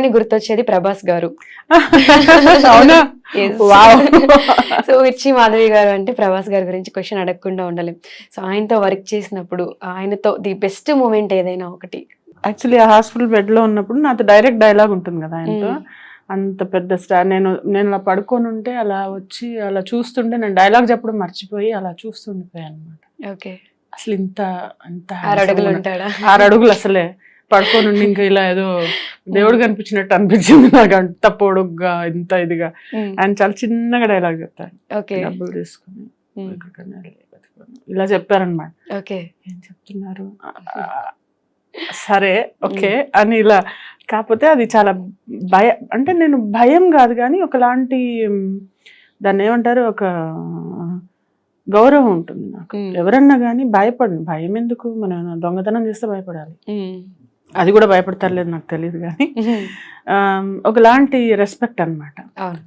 చెప్పగానే గుర్తొచ్చేది ప్రభాస్ గారు. సో మిర్చి మాధవి గారు అంటే ప్రభాస్ గారి గురించి క్వశ్చన్ అడగకుండా ఉండలేం. సో ఆయనతో వర్క్ చేసినప్పుడు ఆయనతో ది బెస్ట్ మూమెంట్ ఏదైనా ఒకటి. యాక్చువల్లీ ఆ హాస్పిటల్ బెడ్లో ఉన్నప్పుడు నాతో డైరెక్ట్ డైలాగ్ ఉంటుంది కదా ఆయనతో. మ్మ్. అంత పెద్ద స్టార్ నేను నేను అలా పడుకొని ఉంటే అలా వచ్చి అలా చూస్తుంటే నేను డైలాగ్ చెప్పడం మర్చిపోయి అలా చూస్తుండిపోయాను అనమాట ఓకే అసలు ఇంత ఇంత ఆరు అడుగులు ఉంటాడా? ఆరు అడుగులు అసలే. పడుకొని ఉండి ఇంకా ఇలా ఏదో దేవుడు కనిపించినట్టు అనిపించింది నాకు. అంత పొడుగ్గా ఇంత ఇదిగా. ఆయన చాలా చిన్నగా డైలాగ్ చెప్తారు ఓకే. డబ్బులు తీసుకుని. ఇలా చెప్పారనమాట ఏం చెప్తున్నారు? సరే ఓకే. అని ఇలా. కాకపోతే అది చాలా భయ అంటే నేను భయం కాదు కానీ ఒకలాంటి దాన్ని ఏమంటారు? ఒక గౌరవం ఉంటుంది నాకు. ఎవరన్నా కానీ భయపడను. భయం ఎందుకు? మనం దొంగతనం చేస్తే భయపడాలి. అది కూడా భయపడతారులేదు నాకు తెలియదు కానీ. ఒకలాంటి రెస్పెక్ట్ అన్నమాట. అవును.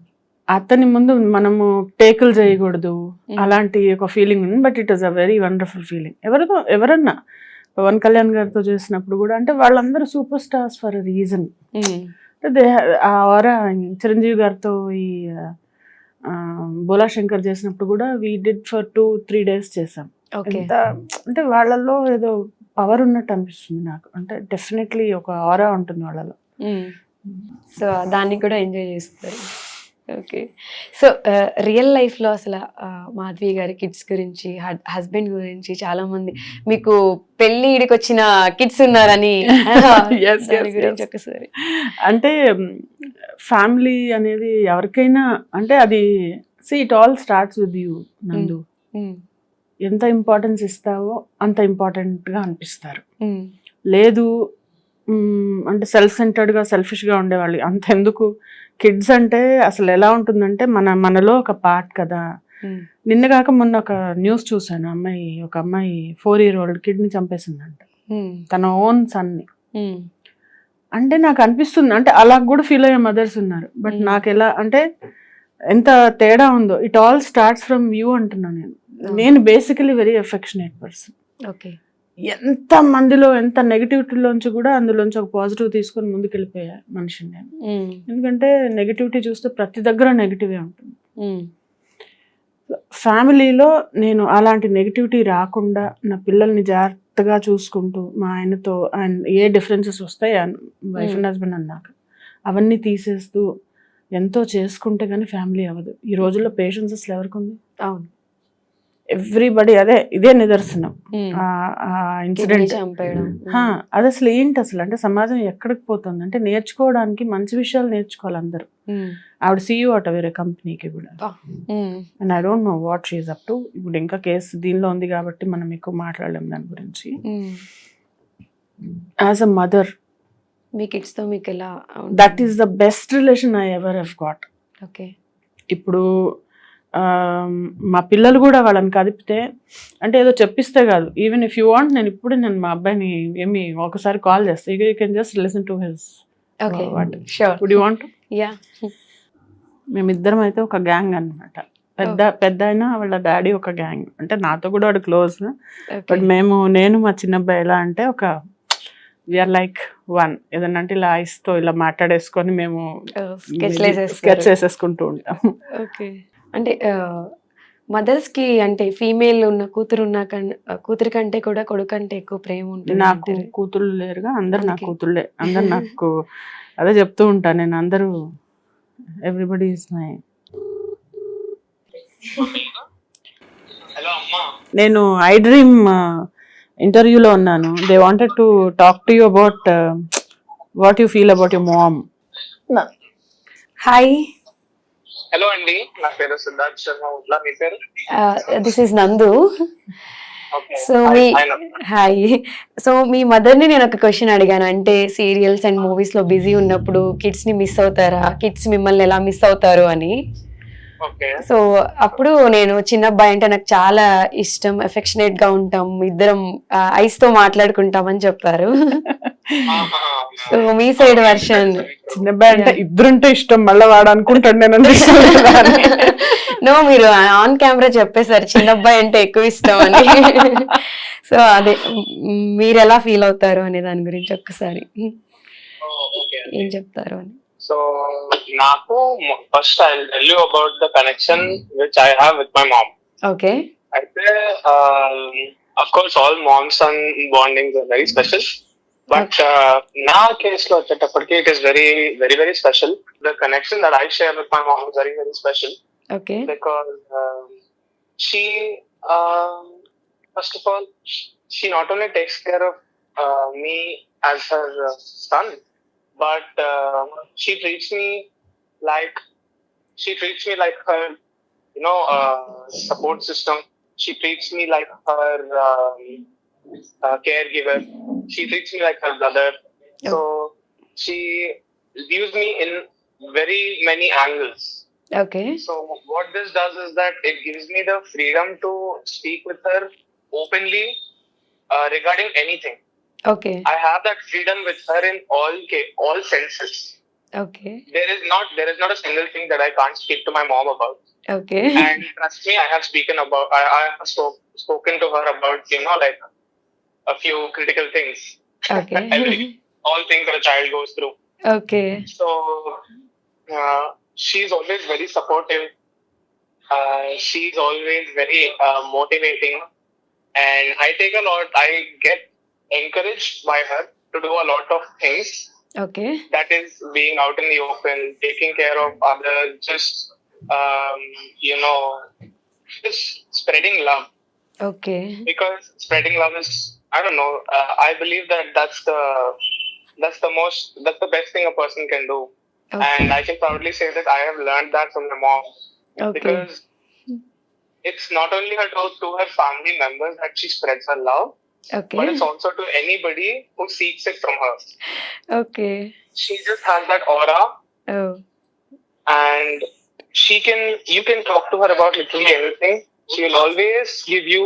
అతని ముందు మనము టేకులు చేయకూడదు. అలాంటి ఒక ఫీలింగ్ ఉంది but it is a very wonderful feeling. ఎవరితో ఎవరన్నా. పవన్ కళ్యాణ్ గారితో చేసినప్పుడు కూడా అంటే వాళ్ళందరూ super stars for reason. They ఆ వార చిరంజీవి గారితో ఈ బోలా శంకర్ చేసినప్పుడు కూడా we did for two three days చేసాం అంటే వాళ్ళల్లో ఏదో పవర్ ఉన్నట్టు అనిపిస్తుంది నాకు. అంటే డెఫినెట్లీ ఒక ఆరా ఉంటుంది వాళ్ళలో. సో దాన్ని కూడా ఎంజాయ్ చేస్తారు. ఓకే సో రియల్ లైఫ్లో అసలు మాధవి గారి కిడ్స్ గురించి హస్బెండ్ గురించి చాలా మంది మీకు పెళ్ళి ఈడికి వచ్చిన కిడ్స్ ఉన్నారని. ఒకసారి. అంటే ఫ్యామిలీ అనేది ఎవరికైనా అంటే అది see it all starts with you నందు. ఎంత ఇంపార్టెన్స్ ఇస్తావో అంత ఇంపార్టెంట్గా అనిపిస్తారు. లేదు అంటే సెల్ఫ్ సెంటర్డ్గా సెల్ఫిష్గా ఉండేవాళ్ళు అంత ఎందుకు కిడ్స్ అంటే అసలు ఎలా ఉంటుందంటే మన మనలో ఒక పార్ట్ కదా. నిన్న కాక మొన్న ఒక న్యూస్ చూసాను అమ్మాయి ఒక అమ్మాయి ఫోర్ ఇయర్ ఓల్డ్ కిడ్ని చంపేసిందంట. తన ఓన్ సన్ని. అంటే నాకు అనిపిస్తుంది అంటే అలా కూడా ఫీల్ అయ్యే మదర్స్ ఉన్నారు బట్. నాకు ఎలా అంటే ఎంత తేడా ఉందో it all starts from you అంటున్నాను నేను. నేను basically very affectionate person okay ఎంత మందిలో ఎంత నెగిటివిటీలోంచి కూడా అందులోంచి ఒక పాజిటివ్ తీసుకొని ముందుకు వెళ్ళిపోయా మనిషిని నేను. మ్మ్. ఎందుకంటే నెగిటివిటీ చూస్తే ప్రతి దగ్గర నెగిటివే ఉంటుంది. ఫ్యామిలీలో నేను అలాంటి నెగిటివిటీ రాకుండా నా పిల్లల్ని జాగ్రత్తగా చూసుకుంటూ మా ఆయనతో ఆయన ఏ డిఫరెన్సెస్ వస్తాయి వైఫ్ అండ్ హస్బెండ్ అన్నాక అవన్నీ తీసేస్తూ ఎంతో చేసుకుంటే కానీ ఫ్యామిలీ అవ్వదు. ఈ రోజుల్లో పేషెన్స్ అసలు ఎవరికి ఉంది? అవును. ఎవ్రీబడి అదే ఇదే నిదర్శనం. ఇన్సిడెంట్ అది అసలు ఏంటి అసలు? అంటే సమాజం ఎక్కడికి పోతుంది? అంటే నేర్చుకోవడానికి మంచి విషయాలు నేర్చుకోవాలి అందరూ. మ్మ్. ఆవిడ సీఈఓ అట వేరే కంపెనీకి కూడా. And I don't know what she up to ఇప్పుడు ఇంకా కేసు దీనిలో ఉంది కాబట్టి మనం ఎక్కువ మాట్లాడలేం దాని గురించి. యాజ్ అ మదర్ మీ కిడ్స్తో మీకు ఎలా that is the best relation I ever have got okay ఇప్పుడు మా పిల్లలు కూడా వాళ్ళని కదిపితే అంటే ఏదో చెప్పిస్తే కాదు. ఈవెన్ ఇఫ్ యూ వాంట్ నేను ఇప్పుడు నేను మా అబ్బాయిని ఏమి ఒకసారి కాల్ చేస్తాను you can just listen to his what you మేమిద్దరం అయితే ఒక గ్యాంగ్ అన్నమాట. పెద్ద పెద్ద అయినా వాళ్ళ డాడీ ఒక గ్యాంగ్ అంటే నాతో కూడా వాడు క్లోజ్ బట్ మేము నేను మా చిన్నబ్బాయి ఎలా అంటే ఒక విఆర్ లైక్ వన్ ఏదన్నా అంటే ఇలా ఐస్తో ఇలా మాట్లాడేసుకొని మేము స్కెచ్ వేసేసుకుంటూ ఉంటాం. ఓకే అంటే మదర్స్కి అంటే ఫీమేల్ ఉన్న కూతురు ఉన్న కన్- కూతురి కంటే కూడా కొడుకు అంటే ఎక్కువ ప్రేమ ఉంటుంది నాకు. కూతుళ్ళు లేరుగా అందరు నా. కూతుళ్ళే అందరు నాకు అదే చెప్తూ ఉంటాను నేను అందరూ ఎవ్రీబడి ఈస్ మై నేను ఐ డ్రీమ్ ఇంటర్వ్యూలో ఉన్నాను. They wanted to talk to you about what you feel about your mom hi hello అండి. నా పేరు సిద్ధార్థ్ శర్మ ఉట్లా మీ పేరు? దిస్ ఇస్ నందు సో మీ హాయ్ సో మీ మదర్ని నేను ఒక క్వశ్చన్ అడిగాను. అంటే సీరియల్స్ అండ్ మూవీస్లో బిజీ ఉన్నప్పుడు కిడ్స్ని మిస్ అవుతారా? కిడ్స్ మిమ్మల్ని ఎలా మిస్ అవుతారు అని. సో అప్పుడు నేను చిన్న అబ్బాయి అంటే నాకు చాలా ఇష్టం ఎఫెక్షనేట్గా ఉంటాం ఇద్దరం ఐస్తో మాట్లాడుకుంటాం అని చెప్పారు. సో మీ సైడ్ వర్షన్ చిన్నబ్బాయి అంటే ఇద్దరుంటే ఇష్టం మళ్ళీ వాడు అనుకుంటాడు నేను. నో మీరు ఆన్ కెమెరా చెప్పేశారు చిన్న అబ్బాయి అంటే ఎక్కువ ఇష్టం అని. సో అదే మీరు ఎలా ఫీల్ అవుతారు అనే దాని గురించి ఒక్కసారి. ఓకే ఏం చెప్తారు అని. సో నాకు first I tell you about the connection which I have with my mom okay అయితే of course all moms and bonding very special but నా కేస్లో వచ్చేటప్పటికి it is very very very special the connection that I share with my mom very very special okay because um, she, um, first of all, she not only takes care of uh, me but uh, she treats me like she treats me like her, you know, uh, support system. She treats me like her um, uh, caregiver. She treats me like her brother. So she views me in very many angles. Okay. So what this does is that it gives me the freedom to speak with her openly uh, regarding anything. Okay. I have that freedom with her in all all senses. Okay. There is not there is not a single thing that I can't speak to my mom about. Okay. And trust me, I have spoken about I, I have so, spoken to her about you know like a few critical things. Okay. Every, all things that a child goes through. Okay. So uh, she's always very supportive. Uh, she's always very uh, motivating, and I take a lot. I get encouraged by her to do a lot of things. Okay. That is being out in the open, taking care of others, just um, you know, just spreading love. Okay. Because spreading love is, I don't know. Uh, I believe that that's the that's the most that's the best thing a person can do. Okay. And I can proudly say that I have learned that from my mom. Okay. Because it's not only her to, to her family members that she spreads her love, Okay but it's also to anybody who seeks it from her. Okay She just has that aura, Oh, and she can you can talk to her about literally anything. She will always give you.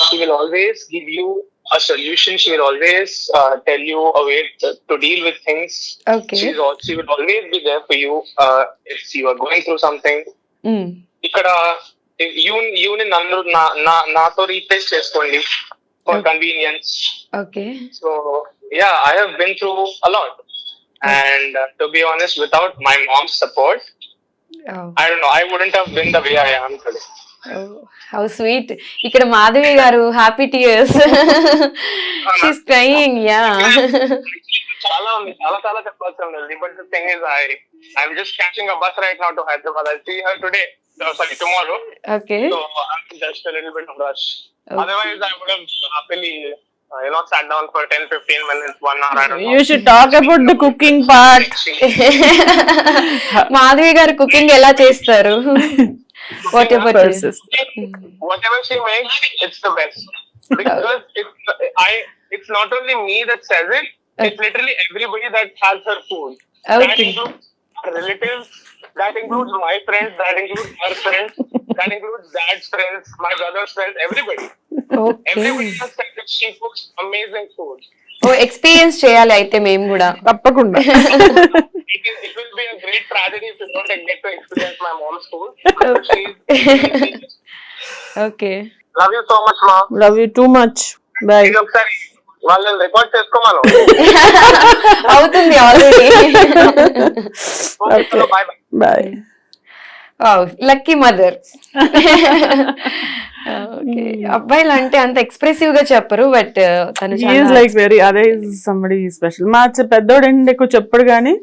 She will always give you a solution. She will always uh, tell you a way to, to deal with things. Okay She's al- she will always be there for you uh, if you are going through something. Mm. ఇక్కడ you యూని నన్ను నా- నా- నాతో replace చేసుకోండి for Okay. Convenience okay so ya I have been through a lot and to be honest without my mom's support Oh, I don't know I wouldn't have been the way I am today how sweet ఇక్కడ Madhavi garu happy tears she's crying ya చాలా ఉంది చాలా చాలా చెప్పాల్సి ఉంది. But the thing is I I'm just catching a bus right now to Hyderabad I see her today sorry tomorrow okay So I'm just a little bit of rush. Otherwise, I would have happily, uh, you know, sat down for 10, 15 minutes, one hour, I don't know. You should talk about the cooking part Madhavi garu cooking ఎలా చేస్తారు whatever Whatever she makes, it's the best. Because it's, I, it's not only me that says it, it's literally everybody that has her food. That Okay. includes her relatives, that includes my friends, that includes her friends, that includes dad's friends, my brother's friends, everybody. Okay Everybody has said that she cooks amazing food. Oh experience చేయాలి అయితే మేము కూడా తప్పకుండా it, is, it will be a great tragedy if you don't get to experience my mom's food. Okay. She's, okay love you so much, ma. Love you too much bye ఇది ఒకసారి వాళ్ళని record చేసుకోమను అవుతుంది already boy lucky mother okay అబ్బాయిలు అంటే అంత ఎక్స్ప్రెసివ్గా చెప్పరు but like very అదే సంబడి స్పెషల్ మా పెద్దోడు ఏంటి ఎక్కువ చెప్పడు కానీ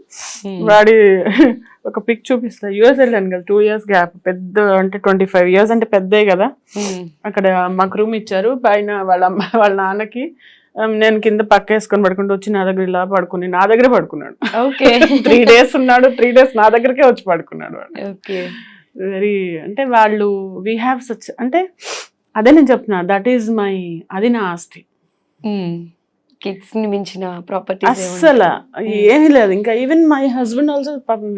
వాడి ఒక పిక్ చూపిస్తా. యూఎస్ వెళ్ళాను కదా టూ ఇయర్స్ గ్యాప్ పెద్ద అంటే ట్వంటీ ఫైవ్ ఇయర్స్ అంటే పెద్దే కదా. అక్కడ మాకు రూమ్ ఇచ్చారు. పైన వాళ్ళ అమ్మ వాళ్ళ నాన్నకి నేను కింద పక్క వేసుకొని పడుకుంటూ వచ్చి నా దగ్గర ఇలా పడుకుని నా దగ్గరే పడుకున్నాడు. ఓకే. త్రీ డేస్ ఉన్నాడు త్రీ డేస్ నా దగ్గరకే వచ్చి పడుకున్నాడు ఓకే. వెరీ అంటే వాళ్ళు వీ హ్యావ్ సచ్ అంటే అదే నేను చెప్తున్నా దట్ ఈజ్ మై అది నా ఆస్తి. కిడ్స్ని మించిన ప్రాపర్టీస్ అస్సలు ఏమీ లేదు. ఇంకా even my husband also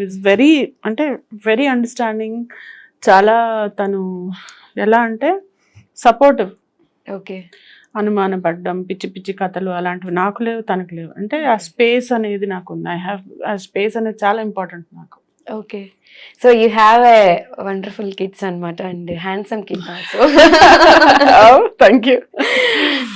is very అంటే వెరీ అండర్స్టాండింగ్ చాలా తను ఎలా అంటే సపోర్టివ్ ఓకే. అనుమానపడ్డం పిచ్చి పిచ్చి కథలు అలాంటివి నాకు లేవు తనకు లేవు. అంటే ఆ స్పేస్ అనేది నాకు ఉంది. ఐ హ్యావ్ ఆ స్పేస్ అనేది చాలా ఇంపార్టెంట్ నాకు. Okay so you have a wonderful kids అన్నమాట and. Handsome kid also thank you